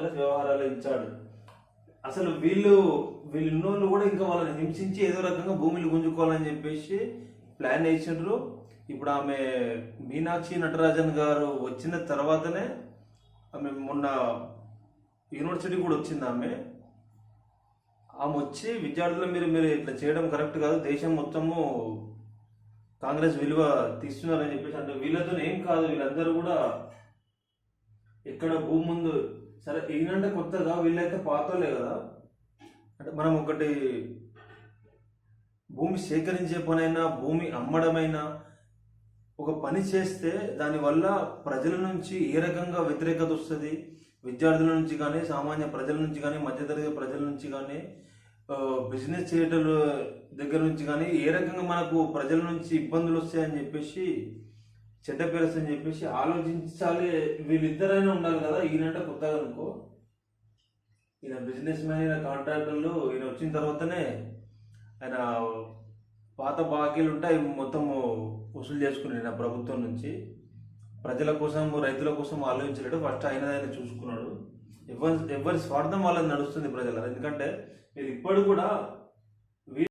కాంగ్రెస్ వ్యవహారాలు ఇచ్చాడు అసలు వీళ్ళు వీళ్ళు ఉన్నోళ్ళు కూడా ఇంకా వాళ్ళని హింసించి ఏదో రకంగా భూమిని గుంజుకోవాలని చెప్పేసి ప్లాన్ వేసిండ్రు. ఇప్పుడు ఆమె మీనాక్షి నటరాజన్ గారు వచ్చిన తర్వాతనే ఆమె మొన్న యూనివర్సిటీ కూడా వచ్చింది ఆమె. ఆమె వచ్చి విద్యార్థులు మీరు మీరు ఇట్లా చేయడం కరెక్ట్ కాదు. దేశం మొత్తము కాంగ్రెస్ విలువ తీస్తున్నారని చెప్పేసి అంటే వీళ్ళతో ఏం కాదు. వీళ్ళందరూ కూడా ఎక్కడ భూమి ముందు సరే ఈయనంటే కొత్తగా వీళ్ళైతే పాతోలే కదా? అంటే మనం ఒకటి భూమి సేకరించే పనైనా భూమి అమ్మడమైనా ఒక పని చేస్తే దానివల్ల ప్రజల నుంచి ఏ రకంగా వ్యతిరేకత వస్తుంది? విద్యార్థుల నుంచి కానీ సామాన్య ప్రజల నుంచి కానీ మధ్యతరగతి ప్రజల నుంచి కానీ బిజినెస్ చేయటం దగ్గర నుంచి కానీ ఏ రకంగా మనకు ప్రజల నుంచి ఇబ్బందులు వస్తాయని చెప్పేసి చెడ్డ పేరు అని చెప్పేసి ఆలోచించాలి వీళ్ళిద్దరైనా ఉండాలి కదా. ఈయనంటే కొత్తగా అనుకో. ఈయన బిజినెస్ మ్యాన్ ఈయన కాంట్రాక్టర్లు ఈయన వచ్చిన తర్వాతనే ఆయన పాత బాకీలు ఉంటాయి మొత్తము వసూలు చేసుకుని ప్రభుత్వం నుంచి. ప్రజల కోసం రైతుల కోసం ఆలోచించలేడు. ఫస్ట్ ఆయన ఆయన చూసుకున్నాడు. ఎవరి ఎవరి స్వార్థం వాళ్ళని నడుస్తుంది ప్రజల. ఎందుకంటే మీరు ఇప్పుడు కూడా